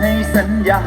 ให้สัญญา